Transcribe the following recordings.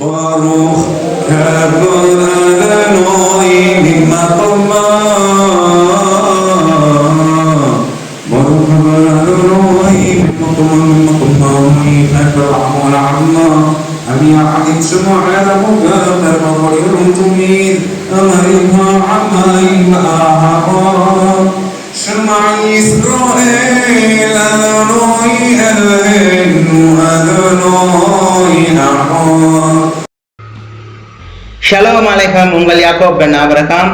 Baruch Kevon Adonai Mimakomah Baruch Kevon Adonai Mimakomah Mimakomah Mimakomah Mimakomah Mimakomah أبي عقد سمع على مكافر وغير تميل أمرها عما إلا سمع إسرائيل أذنوي أذن أذنوي أحار shalom அலைகம் உங்கள் Yakob pen Abraham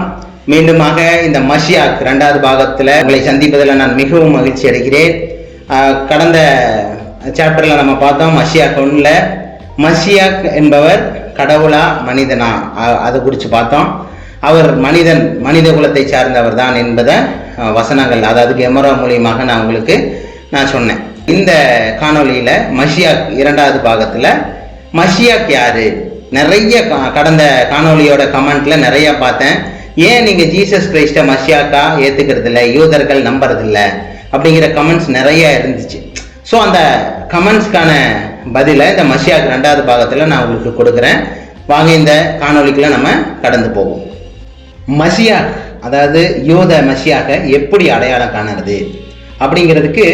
மீண்டுமாக இந்த மஷியாக் ரெண்டாவது பாகத்தில் உங்களை சந்திப்பதில் நான் மிகவும் மகிழ்ச்சி அடைகிறேன் ஆஹ் கடந்த சாப்டரில் நம்ம பார்த்தோம் மஷியாக் ஒன்றில் மஷியாக் என்பவர் கடவுளா மனிதனா? அதை குறித்து பார்த்தோம். அவர் மனிதன் மனித குலத்தை சார்ந்தவர் தான் என்பதை வசனங்கள் அதாவது கெமரா மூலியமாக நான் உங்களுக்கு நான் சொன்னேன். இந்த காணொளியில் மஷியாக் இரண்டாவது பாகத்தில் மஷியாக் யாரு? நிறைய கடந்த காணொளியோட கமெண்ட்ல நிறைய பார்த்தேன். ஏன் நீங்க ஜீசஸ் கிரைஸ்ட மஷியாக்கா ஏத்துக்கிறது இல்லை யூதர்கள் நம்புறதில்ல? அப்படிங்கிற கமெண்ட்ஸ் நிறைய இருந்துச்சு. ஸோ அந்த கமெண்ட்ஸ்க்கான பதிலை இந்த மஷியாக் ரெண்டாவது பாகத்தில் நான் உங்களுக்கு கொடுக்குறேன். வாங்க இந்த காணொலிக்குள்ள நம்ம கடந்து போவோம். மஷியாக் அதாவது யூத மஷியாக எப்படி அடையாளம் காணறது? அப்படிங்கிறதுக்கு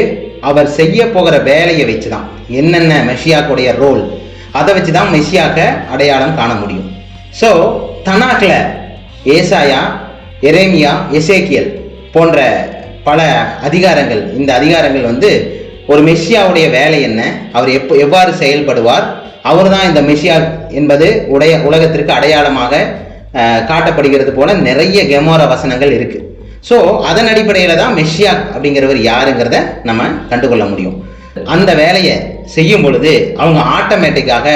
அவர் செய்ய போகிற வேலையை வச்சு தான் என்னென்ன மெஷியாக்குடைய ரோல் அதை வச்சு தான் மெஷியாக அடையாளம் காண முடியும். ஸோ தனாக்கில் ஏசாயா எரேமியா எசேக்கியல் போன்ற பல அதிகாரங்கள் இந்த அதிகாரங்கள் வந்து ஒரு மெஸ்ஸியாவுடைய வேலை என்ன? அவர் எப்போ எவ்வாறு செயல்படுவார்? அவர்தான் இந்த மெஸ்ஸியா என்பது உடைய உலகத்திற்கு அடையாளமாக காட்டப்படுகிறது போல நிறைய கெமோர வசனங்கள் இருக்கு. ஸோ அதன் அடிப்படையில் தான் மெஷியா அப்படிங்கிறவர் யாருங்கிறத நம்ம கண்டுகொள்ள முடியும். அந்த வேலையை செய்யும் பொழுது அவங்க ஆட்டோமேட்டிக்காக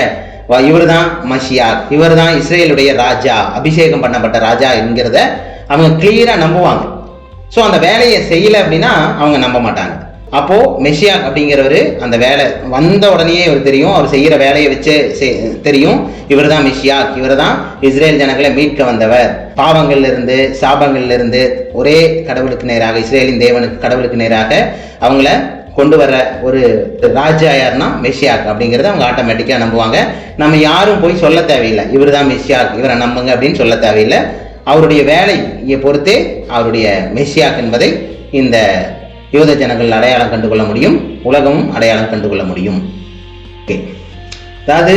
இவர் தான் மஷியா இவர் தான் இஸ்ரேலுடைய ராஜா அபிஷேகம் பண்ணப்பட்ட ராஜா என்கிறத அவங்க கிளியராக நம்புவாங்க. ஸோ அந்த வேலையை செய்யலை அப்படின்னா அவங்க நம்ப மாட்டாங்க. அப்போ மெஷியாக் அப்படிங்கிறவர் அந்த வேலை வந்த உடனேயே இவர் தெரியும். அவர் செய்கிற வேலையை வச்சு தெரியும். இவர் தான் மெஷியாக் இவர் தான் இஸ்ரேல் ஜனங்களை மீட்க வந்தவர். பாவங்கள்ல இருந்து சாபங்கள்ல இருந்து ஒரே கடவுளுக்கு நேராக இஸ்ரேலின் தேவனுக்கு கடவுளுக்கு நேராக அவங்கள கொண்டு வர ஒரு ராஜா யார்னா மெஷியாக் அப்படிங்கிறத அவங்க ஆட்டோமேட்டிக்காக நம்புவாங்க. நம்ம யாரும் போய் சொல்ல தேவையில்லை. இவர் தான் மெஷியாக் இவரை நம்புங்க அப்படின்னு சொல்ல தேவையில்லை. அவருடைய வேலையை பொறுத்தே அவருடைய மெஷியாக் என்பதை இந்த யூத ஜனங்கள் அடையாளம் கண்டுகொள்ள முடியும் உலகமும் அடையாளம் கண்டுகொள்ள முடியும். ஓகே. அதாவது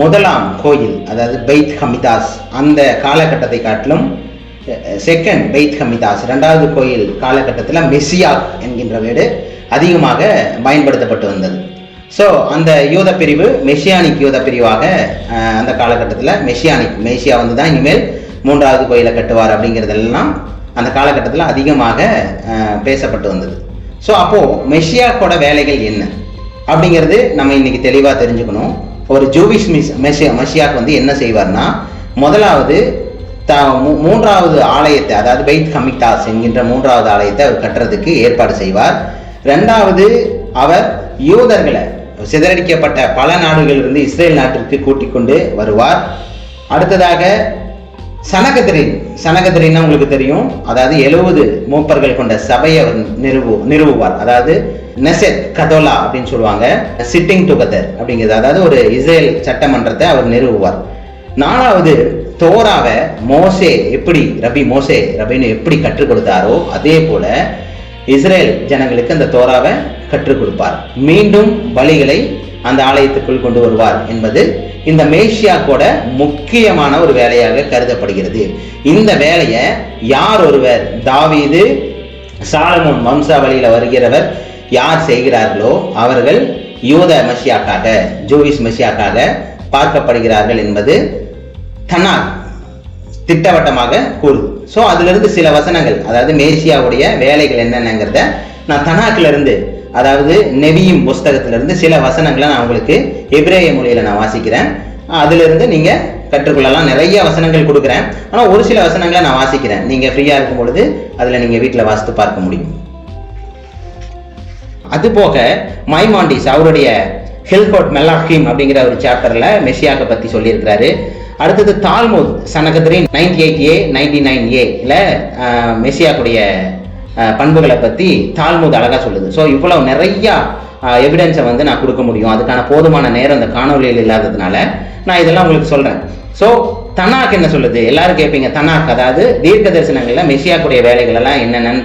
முதலாம் கோயில் அதாவது பெய்த் ஹமிதாஸ் அந்த காலகட்டத்தை காட்டிலும் செகண்ட் பெய்த் ஹமிதாஸ் ரெண்டாவது கோயில் காலகட்டத்தில் மெஸ்ஸியா என்கின்ற வீடு அதிகமாக பயன்படுத்தப்பட்டு வந்தது. ஸோ அந்த யூத பிரிவு மெஷியானிக் யூத பிரிவாக அந்த காலகட்டத்தில் மெஷியானிக் மெஷியா வந்து தான் இனிமேல் மூன்றாவது கோயிலை கட்டுவார் அப்படிங்கிறதெல்லாம் அந்த காலகட்டத்தில் அதிகமாக பேசப்பட்டு வந்தது. ஸோ அப்போது மெஷியாக்கோட வேலைகள் என்ன? அப்படிங்கிறது நம்ம இன்னைக்கு தெளிவாக தெரிஞ்சுக்கணும். ஒரு ஜூவிஷ் மிஸ் மெஷியா மெஷியாக் வந்து என்ன செய்வார்னா முதலாவது த மூ- மூன்றாவது ஆலயத்தை அதாவது பைத் கமிட்டாஸ் என்கின்ற மூன்றாவது ஆலயத்தை அவர் கட்டுறதுக்கு ஏற்பாடு செய்வார். ரெண்டாவது அவர் யூதர்களை சிதறடிக்கப்பட்ட பல நாடுகளிலிருந்து இஸ்ரேல் நாட்டிற்கு கூட்டிக் கொண்டு வருவார். அடுத்ததாக சனகதிரின் சனகதிரின்னா உங்களுக்கு தெரியும். அதாவது எழுபது மூப்பர்கள் கொண்ட சபையை அவர் நிறுவு நிறுவுவார். அதாவது நெசெத் கதோலா அப்படின்னு சொல்லுவாங்க. சிட்டிங் டுகெதர் அப்படிங்கிறது. அதாவது ஒரு இஸ்ரேல் சட்டமன்றத்தை அவர் நிறுவுவார். நாலாவது தோராவை மோசே எப்படி ரபி மோசே ரபின்னு எப்படி கற்றுக் கொடுத்தாரோ அதே போல இஸ்ரேல் ஜனங்களுக்கு அந்த தோராவை கற்றுக் கொடுப்பார். மீண்டும் பலிகளை அந்த ஆலயத்துக்குள் கொண்டு வருவார் என்பது இந்த மேஷியாக்கோட முக்கியமான ஒரு வேலையாக கருதப்படுகிறது. இந்த வேலையை யார் ஒருவர் தாவீது சாலமோன் வம்சாவளியில் வருகிறவர் யார் செய்கிறார்களோ அவர்கள் யூத மஷியாக்காக ஜூவிஸ் மஷியாக்காக பார்க்கப்படுகிறார்கள் என்பது தனாக் திட்டவட்டமாக கூறுது ஸோ அதிலிருந்து சில வசனங்கள் அதாவது மேசியாவுடைய வேலைகள் என்னென்னங்கிறத நான் தனாக்கிலிருந்து அதாவது நெவியும் புஸ்தகத்திலிருந்து சில வசனங்களை நான் உங்களுக்கு எபிரேய மொழியில் நான் வாசிக்கிறேன். அதிலிருந்து நீங்கள் கற்றுக்கொள்ளலாம். நிறைய வசனங்கள் கொடுக்குறேன். ஆனால் ஒரு சில வசனங்களை நான் வாசிக்கிறேன். நீங்கள் ஃப்ரீயாக இருக்கும் பொழுது அதில் நீங்கள் வீட்டில் வாசித்து பார்க்க முடியும். அதுபோக மைமாண்டிஸ் அவருடைய ஹில்கோட் மெல்லாஹிம் அப்படிங்கிற ஒரு சாப்டரில் மெஷியாக்கை பற்றி சொல்லியிருக்கிறாரு. அடுத்தது Talmud Sanhedrin ninety eight A ninety nine ஏல மெஸ்ஸியாக்குடைய பண்புகளை பற்றி தாழ்மூது அழகாக சொல்லுது. ஸோ இவ்வளோ நிறையா எவிடன்ஸை வந்து நான் கொடுக்க முடியும். அதுக்கான போதுமான நேரம் அந்த காணொலியில் இல்லாததுனால நான் இதெல்லாம் உங்களுக்கு சொல்கிறேன் ஸோ தனாக் என்ன சொல்லுது? எல்லாரும் கேட்பீங்க தனாக் அதாவது தீர்க்க தரிசனங்களில் மெஷியாக்குடைய வேலைகள் எல்லாம் என்னென்னு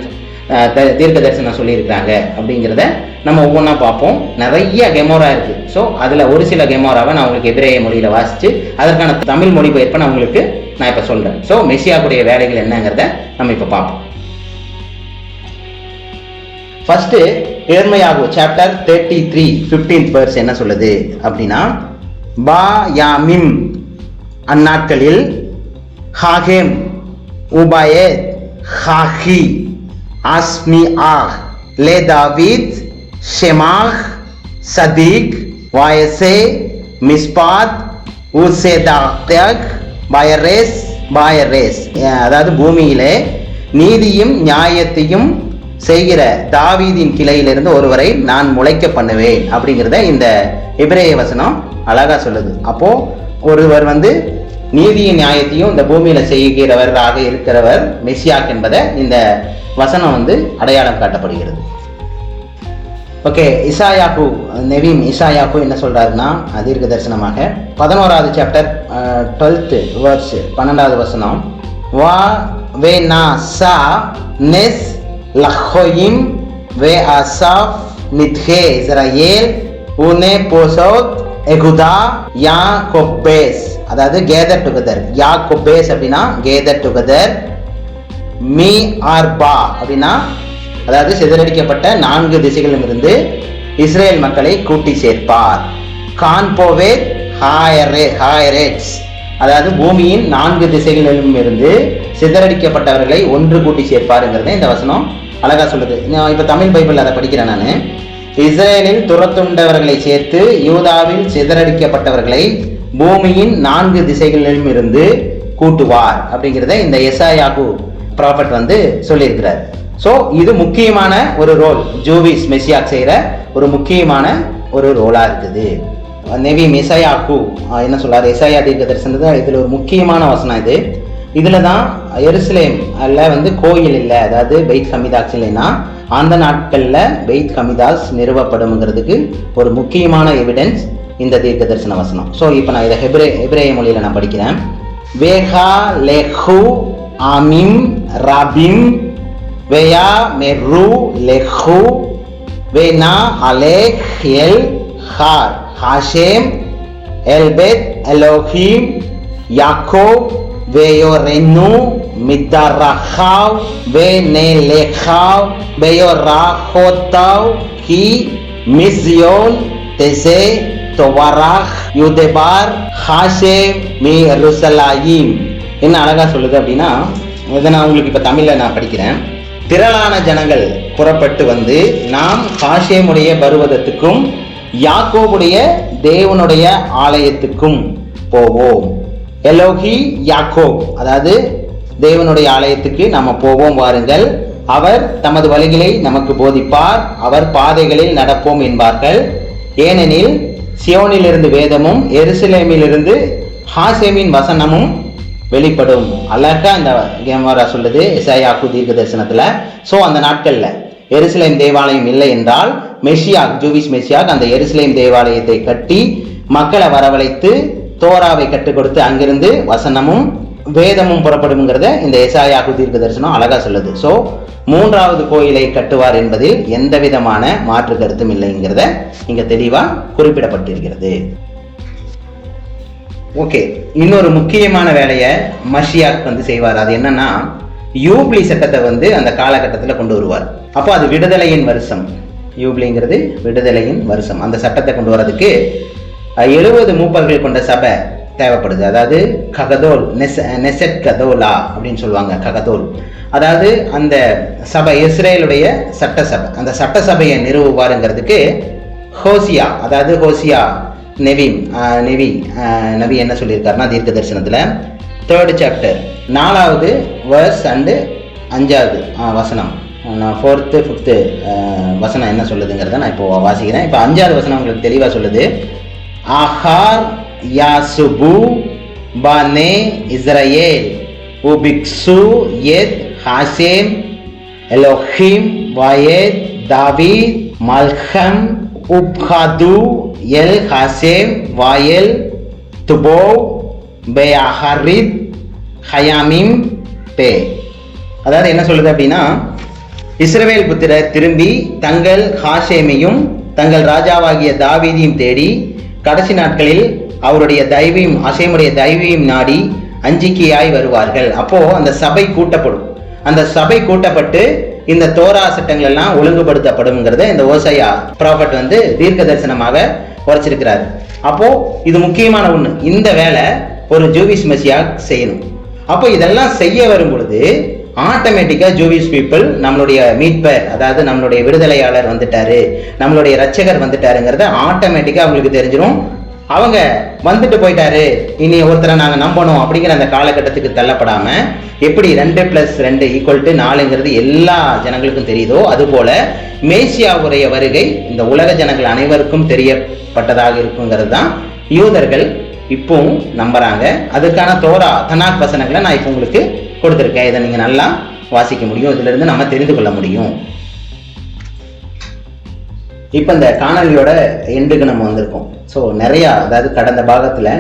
த- தீர்க்க தரிசனம் சொல்லியிருக்கிறாங்க அப்படிங்கிறத நம்ம ஒவ்வொன்றா பார்ப்போம். நிறைய கெமோரா இருக்குது ஸோ அதில் ஒரு சில கெமோராவை நான் உங்களுக்கு எபிரேய மொழியில் வாசித்து அதற்கான தமிழ் மொழிபெயர்ப்பை நான் உங்களுக்கு நான் இப்போ சொல்கிறேன் ஸோ மெஷியாக்குடைய வேலைகள் என்னங்கிறத நம்ம இப்போ பார்ப்போம். First ஏர்மையாகு chapter thirty three fifteenth verse என்ன சொல்லுது? அப்படின்னா பா யாமிம் அந்நாட்களில் ஹாகேம் உபாயே ஹாஹி ஆஸ்மி ஆஹ் லே தாவித் ஷெமாஹ் சதீக் வாயசே மிஸ்பாத் உசேதாக் பயரேஸ் பாயரேஸ். அதாவது பூமியிலே நீதியும் நியாயத்தையும் செய்கிற தாவீதின் கிளையிலிருந்து ஒருவரை நான் முளைக்க பண்ணுவேன் அப்படிங்கிறத இந்த எபிரேய வசனம் அழகா சொல்லுது. அப்போ ஒருவர் வந்து நீதியின் நியாயத்தையும் இந்த பூமியில செய்கிறவராக இருக்கிறவர் மெசியாக் என்பதை இந்த வசனம் வந்து அடையாளம் காட்டப்படுகிறது. ஓகே இசாயாக்கு நெவீம் இசாயாக்கு என்ன சொல்றாருன்னா தீர்க்க தரிசனமாக பதினோராவது சாப்டர் டுவெல்த்து வேர்ஸ் பன்னெண்டாவது வசனம் வா வே நா சா நெஸ் லஹோயிம் வே அசாஃப் நித்ஹே இஸ்ரயேல் உனே போசோத் எகுதா யா கொப்பேஸ் அதாவது கேதர் டுகெதர் யா கொப்பேஸ் அப்படின்னா கேதர் டுகெதர் மீ ஆர்பா அப்படின்னா அதாவது சிதறடிக்கப்பட்ட நான்கு திசைகளிலும் இருந்து இஸ்ரேல் மக்களை கூட்டி சேர்ப்பார். கான்போவே ஹாயரே ஹாயரேட்ஸ் அதாவது பூமியின் நான்கு திசைகளிலும் இருந்து சிதறடிக்கப்பட்டவர்களை ஒன்று கூட்டி சேர்ப்பாருங்கிறத இந்த வசனம் அழகா சொல்லுது. நான் இப்போ தமிழ் பைபிள் அதை படிக்கிறேன் நான். இஸ்ரேலில் துரத்துண்டவர்களை சேர்த்து யூதாவில் சிதறடிக்கப்பட்டவர்களை பூமியின் நான்கு திசைகளிலும் இருந்து கூட்டுவார் அப்படிங்கிறத இந்த எஸ்ஐயாகு ப்ராஃபட் வந்து சொல்லியிருக்கிறார். ஸோ இது முக்கியமான ஒரு ரோல் ஜூவிஸ் மெசியாக் செய்கிற ஒரு முக்கியமான ஒரு ரோலாக இருக்குது. நெவி மெசையாக்கு என்ன சொல்றாரு? எசையா தீர்க்க தரிசனது இதில் ஒரு முக்கியமான வசனம் இது. இதில் தான் எருசலேம் அல்ல வந்து கோயில் இல்லை. அதாவது பெய்த் ஹமிதாஸ் இல்லைன்னா அந்த நாட்களில் பெய்த் ஹமிதாஸ் நிறுவப்படும்ங்கிறதுக்கு ஒரு முக்கியமான எவிடன்ஸ் இந்த தீர்க்க தரிசன வசனம். ஸோ இப்போ நான் இதை ஹெப்ரே ஹெப்ரேய மொழியில் நான் படிக்கிறேன். வேகா லெஹு ஆமிம் ராபிம் வேயா மெரு லெஹு வேனா அலே எல் ஹார். ஹாஷேம் எல்பெத் அலோஹிம் யாக்கோ எலோஹீம் யாக்கோப் வேயோரென்னு மித்தரஹாவ் வே நேலேஹாவ் வேயோராஹோத்தாவ் ஹி மிஸ்யோல் தெசே தொவராஹ் யுதெபார் ஹாஷேம் மீ ருசலாயிம் என்ன அழகாக சொல்லுது அப்படின்னா இதை நான் உங்களுக்கு இப்போ தமிழில் நான் படிக்கிறேன். திரளான ஜனங்கள் புறப்பட்டு வந்து நாம் ஹாஷேமுடைய பருவதத்துக்கும் யாக்கோபுடைய தேவனுடைய ஆலயத்துக்கும் போவோம். எலோகி யாக்கோ அதாவது தேவனுடைய ஆலயத்துக்கு நம்ம போவோம் வாருங்கள். அவர் தமது வழிகளை நமக்கு போதிப்பார். அவர் பாதைகளில் நடப்போம் என்பார்கள். ஏனெனில் சியோனிலிருந்து வேதமும் எருசலேமிலிருந்து ஹாசேமின் வசனமும் வெளிப்படும். அழகா இந்த கேமரா சொல்லுது. இசையாக்கு தீர்க்க தரிசனத்தில் ஸோ அந்த நாட்களில் எருசலேம் தேவாலயம் இல்லை என்றால் மெஷியாக் ஜூவிஸ் மெஷியாக் அந்த எருசலேம் தேவாலயத்தை கட்டி மக்களை வரவழைத்து தோராவை கற்றுக் கொடுத்து அங்கிருந்து வசனமும் வேதமும் புறப்படும்ங்கிறத இந்த எசாயாக்கு தீர்க்க தரிசனம் அழகாக சொல்லுது. ஸோ மூன்றாவது கோயிலை கட்டுவார் என்பதில் எந்த விதமான மாற்று கருத்தும் இல்லைங்கிறத இங்கே தெளிவாக குறிப்பிடப்பட்டிருக்கிறது. ஓகே இன்னொரு முக்கியமான வேலையை மஷியாக் வந்து செய்வார். அது என்னன்னா யூப்ளி சட்டத்தை வந்து அந்த காலகட்டத்தில் கொண்டு வருவார். அப்போ அது விடுதலையின் வருஷம். யூப்ளிங்கிறது விடுதலையின் வருஷம். அந்த சட்டத்தை கொண்டு வரதுக்கு எழுபது மூப்பர்கள் கொண்ட சபை தேவைப்படுது. அதாவது ககதோல் நெச நெசட் கதோலா அப்படின்னு சொல்லுவாங்க ககதோல். அதாவது அந்த சபை இஸ்ரேலுடைய சட்டசபை. அந்த சட்டசபையை நிறுவுவாருங்கிறதுக்கு ஹோசியா அதாவது ஹோசியா நெவி நெவி நவி என்ன சொல்லியிருக்காருன்னா தீர்க்க தரிசனத்தில் தேர்டு சாப்டர் நாலாவது வேர்ஸ் அண்டு அஞ்சாவது வசனம். நான் ஃபோர்த்து ஃபிஃப்த்து வசனம் என்ன சொல்லுதுங்கிறத நான் இப்போ வாசிக்கிறேன். இப்போ அஞ்சாவது வசனம் உங்களுக்கு தெளிவாக சொல்லுது. ஆஹார் யாசுபு பானே இஸ்ரேல் உபிக்ஸு எத் ஹாசேம் எலோஹிம் வாயேத் தாவீத் மல்ஹம் உப்ஹாது எல் ஹாசேம் வாயல் துபோ பேஹரித் ஹயாமிம் பே. அதாவது என்ன சொல்லுது அப்படின்னா இஸ்ரவேல் புத்திரர் திரும்பி தங்கள் ஹாஷேமையும் தங்கள் ராஜாவாகிய தாவீதியும் தேடி கடைசி நாட்களில் அவருடைய தெய்வீம் அசேமுடைய தெய்வீம் நாடி அஞ்சிக்கையாய் வருவார்கள். அப்போ அந்த சபை கூட்டப்படும். அந்த சபை கூட்டப்பட்டு இந்த தோரா சட்டங்கள் எல்லாம் ஒழுங்குபடுத்தப்படும்ங்கிறத இந்த ஓசையா ப்ராஃபட் வந்து தீர்க்க தரிசனமாக உரைச்சிருக்கிறார். அப்போ இது முக்கியமான ஒன்று இந்த வேலை ஒரு ஜூவிஸ் மெசியாக செய்யணும். அப்போ இதெல்லாம் செய்ய வரும் பொழுது ஆட்டோமேட்டிக்காக ஜூவிஸ் பீப்புள் நம்மளுடைய மீட்பர் அதாவது நம்மளுடைய விடுதலையாளர் வந்துட்டாரு நம்மளுடைய ரட்சகர் வந்துட்டாருங்கிறத ஆட்டோமேட்டிக்காக அவங்களுக்கு தெரிஞ்சிடும் அவங்க வந்துட்டு போயிட்டாரு இனி ஒருத்தரை நாங்கள் நம்பணும் அப்படிங்கிற அந்த காலகட்டத்துக்கு தள்ளப்படாம எப்படி ரெண்டு பிளஸ் ரெண்டு ஈக்குவல் டு நாலுங்கிறது எல்லா ஜனங்களுக்கும் தெரியுதோ அதுபோல மேசியாவுடைய வருகை இந்த உலக ஜனங்கள் அனைவருக்கும் தெரியப்பட்டதாக இருக்குங்கிறது தான் யூதர்கள் இப்பவும் நம்புறாங்க. அதுக்கான தோரா தனாக் வசனங்களை நான் இப்போ உங்களுக்கு கொடுத்துருக்கேன் இதை நீங்கள் நல்லா வாசிக்க முடியும். இதிலிருந்து நம்ம தெரிந்து கொள்ள முடியும். இப்போ இந்த காணொலியோட எண்டுக்கு நம்ம வந்திருக்கோம். ஸோ நிறையா அதாவது கடந்த பாகத்தில்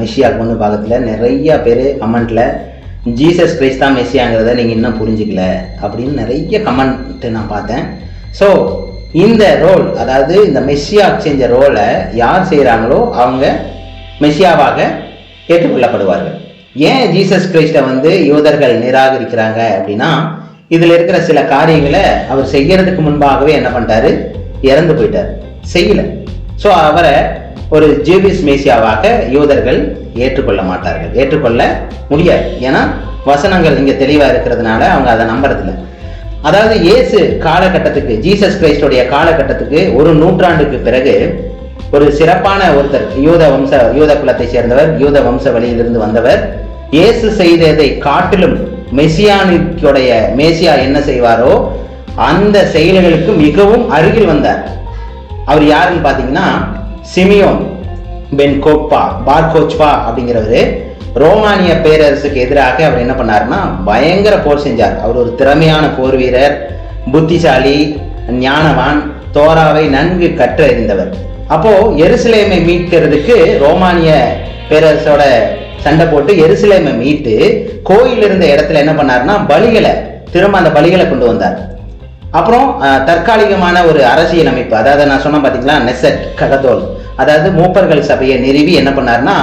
மெஷியா வந்து பாகத்தில் நிறைய பேர் கமெண்ட்டில் ஜீசஸ் கிரைஸ்ட் தான் மெஸ்ஸியாங்கிறத நீங்கள் இன்னும் புரிஞ்சிக்கல. அப்படின்னு நிறைய கமெண்ட் நான் பார்த்தேன். ஸோ இந்த ரோல் அதாவது இந்த மெஸ்ஸியா செஞ்ச ரோலை யார் செய்கிறாங்களோ அவங்க மெஸ்ஸியாவாக ஏற்றுக்கொள்ளப்படுவார்கள். ஏன் ஜீசஸ் கிரைஸ்டை வந்து யூதர்கள் நிராகரிக்கிறாங்க அப்படின்னா இதில் இருக்கிற சில காரியங்களை அவர் செய்யறதுக்கு முன்பாகவே என்ன பண்ணிட்டாரு? இறந்து போயிட்டார். செய்யல. ஸோ அவரை ஒரு ஜூபிஸ் மேசியாவாக யூதர்கள் ஏற்றுக்கொள்ள மாட்டார்கள். ஏற்றுக்கொள்ள முடியாது. ஏன்னா வசனங்கள் இங்கே தெளிவாக இருக்கிறதுனால அவங்க அதை நம்புறதில்ல. அதாவது இயேசு காலகட்டத்துக்கு ஜீசஸ் கிரைஸ்டோடைய காலகட்டத்துக்கு ஒரு நூற்றாண்டுக்கு பிறகு ஒரு சிறப்பான ஒருத்தர் யூத வம்ச யூத குலத்தை சேர்ந்தவர் யூத வம்ச வழியிலிருந்து வந்தவர். இயேசு செய்ததை காட்டிலும் மெசியானுடைய மேசியா என்ன செய்வாரோ அந்த செயல்களுக்கு மிகவும் அருகில் வந்தார். அவர் யாருன்னு பார்த்தீங்கன்னா சிமியோன் பென் கோப்பா பார்கோச்பா அப்படிங்கிறவரு. ரோமானிய பேரரசுக்கு எதிராக அவர் என்ன பண்ணாருன்னா பயங்கர போர் செஞ்சார். அவர் ஒரு திறமையான போர் வீரர் புத்திசாலி ஞானவான் தோராவை நன்கு கற்றறிந்தவர். அப்போ எருசலேமை மீட்கிறதுக்கு ரோமானிய பேரரசோட சண்டை போட்டு எருசலேமை மீட்டு கோயில் இருந்த இடத்துல என்ன பண்ணாருன்னா பலிகளை திரும்ப அந்த பலிகளை கொண்டு வந்தார். அப்புறம் தற்காலிகமான ஒரு அரசியல் அமைப்பு அதாவது நான் சொன்னேன் பார்த்தீங்களா நெசட் ககதோல் அதாவது மூப்பர்கள் சபையை நிறுவி என்ன பண்ணாருன்னா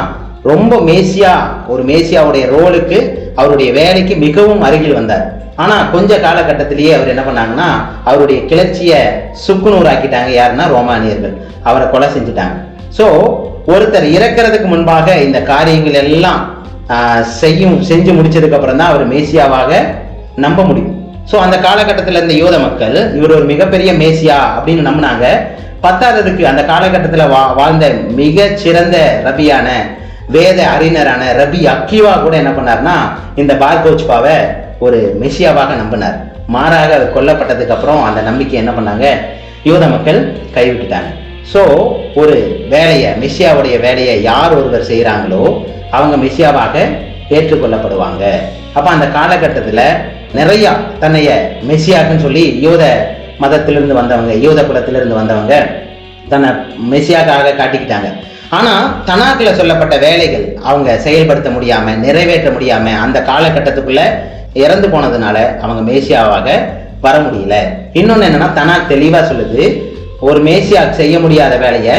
ரொம்ப மேசியா ஒரு மேசியாவுடைய ரோலுக்கு அவருடைய வேலைக்கு மிகவும் அருகில் வந்தார். ஆனால் கொஞ்ச காலகட்டத்திலேயே அவர் என்ன பண்ணாங்கன்னா அவருடைய கிளர்ச்சியை சுக்குநூறாக்கிட்டாங்க. யாருன்னா ரோமானியர்கள். அவரை கொலை செஞ்சுட்டாங்க. ஸோ ஒருத்தர் இறக்கிறதுக்கு முன்பாக இந்த காரியங்கள் எல்லாம் செய்யும் செஞ்சு முடிச்சதுக்கப்புறம் தான் அவர் மேசியாவாக நம்ப முடியும். ஸோ அந்த காலகட்டத்தில் இருந்த யோத மக்கள் இவர் ஒரு மிகப்பெரிய மேசியா அப்படின்னு நம்பினாங்க. பத்தாததுக்கு அந்த காலகட்டத்தில் வா வாழ்ந்த மிக சிறந்த ரபியான வேத அறிஞரான ரபி அக்கிவா கூட என்ன பண்ணார்னா இந்த பார்கோச்பாவை ஒரு மெஷியாவாக நம்பினார். மாறாக அவர் கொல்லப்பட்டதுக்கு அப்புறம் அந்த நம்பிக்கை என்ன பண்ணாங்க? யூத மக்கள் கைவிட்டுட்டாங்க. ஸோ ஒரு வேலையை மெஷியாவுடைய வேலையை யார் ஒருவர் செய்கிறாங்களோ அவங்க மெஷியாவாக ஏற்றுக்கொள்ளப்படுவாங்க. அப்போ அந்த காலகட்டத்தில் நிறையா தன்னைய மெஸ்ஸியாக்குன்னு சொல்லி யூத மதத்திலிருந்து வந்தவங்க யூத குலத்திலிருந்து வந்தவங்க தன்னை மெஸ்ஸியாக்காக காட்டிக்கிட்டாங்க. ஆனால் தனாக்கில் சொல்லப்பட்ட வேலைகள் அவங்க செயல்படுத்த முடியாமல் நிறைவேற்ற முடியாமல் அந்த காலகட்டத்துக்குள்ளே இறந்து போனதுனால அவங்க மேசியாவாக வர முடியல. இன்னொன்று என்னன்னா தனாக் தெளிவாக சொல்லுது ஒரு மேசியா செய்ய முடியாத வேலையை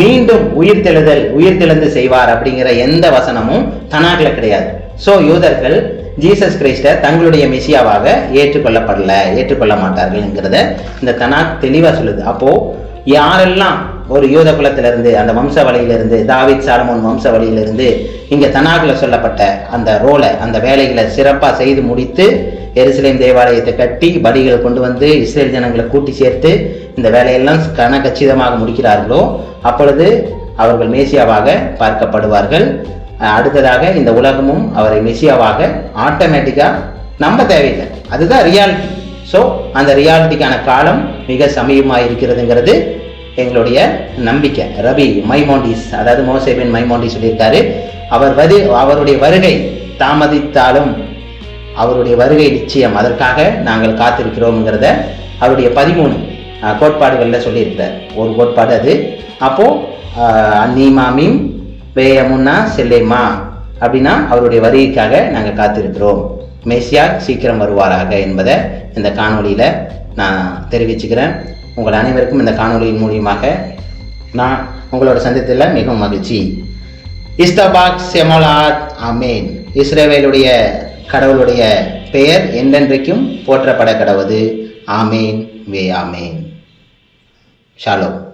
மீண்டும் உயிர் தெழுதல் உயிர்த்தெழுந்து செய்வார் அப்படிங்கிற எந்த வசனமும் தனாக்கில் கிடையாது. ஸோ யூதர்கள் ஜீசஸ் கிரைஸ்ட தங்களுடைய மெசியாவாக ஏற்றுக்கொள்ளப்படல ஏற்றுக்கொள்ள மாட்டார்கள்ங்கிறத இந்த தனாக் தெளிவாக சொல்லுது. அப்போது யாரெல்லாம் ஒரு யூத குலத்திலிருந்து அந்த வம்ச வழியிலிருந்து தாவித் சாலமோன் வம்ச வழியிலிருந்து இங்கே தனாகில் சொல்லப்பட்ட அந்த ரோலை அந்த வேலைகளை சிறப்பாக செய்து முடித்து எருசலேம் தேவாலயத்தை கட்டி பலிகளை கொண்டு வந்து இஸ்ரேல் ஜனங்களை கூட்டி சேர்த்து இந்த வேலையெல்லாம் கன கச்சிதமாக முடிக்கிறார்களோ அப்பொழுது அவர்கள் மேசியாவாக பார்க்கப்படுவார்கள். அடுத்ததாக இந்த உலகமும் அவரை மெசியாவாக ஆட்டோமேட்டிக்காக நம்ப தேவையில்லை. அதுதான் ரியாலிட்டி ஸோ அந்த ரியாலிட்டிக்கான காலம் மிக சமீபமாக இருக்கிறதுங்கிறது எங்களுடைய நம்பிக்கை. ரவி மைமோண்டிஸ் அதாவது மோசேபின் மைமோண்டி சொல்லியிருக்காரு. அவர் வது அவருடைய வருகை தாமதித்தாலும் அவருடைய வருகை நிச்சயம். அதற்காக நாங்கள் காத்திருக்கிறோம்ங்கிறத அவருடைய பதிமூணு கோட்பாடுகளில் சொல்லியிருக்கிறார். ஒரு கோட்பாடு அது. அப்போது அஹ், வேயமுன்னா செல்லேமா அப்படின்னா அவருடைய வருகைக்காக நாங்கள் காத்திருக்கிறோம். மெஸ்ஸியா சீக்கிரம் வருவாராக என்பதை இந்த காணொளியில் நான் தெரிவிச்சுக்கிறேன். உங்கள் அனைவருக்கும் இந்த காணொலியின் மூலியமாக நான் உங்களோட சந்தித்தில் மிகவும் மகிழ்ச்சி. இஸ்தபாக் செமலாத் அமேன். இஸ்ரேவேலுடைய கடவுளுடைய பெயர் என்றென்றைக்கும் போற்றப்பட கடவுது ஆமேன். வே ஆமேன். ஷாலோ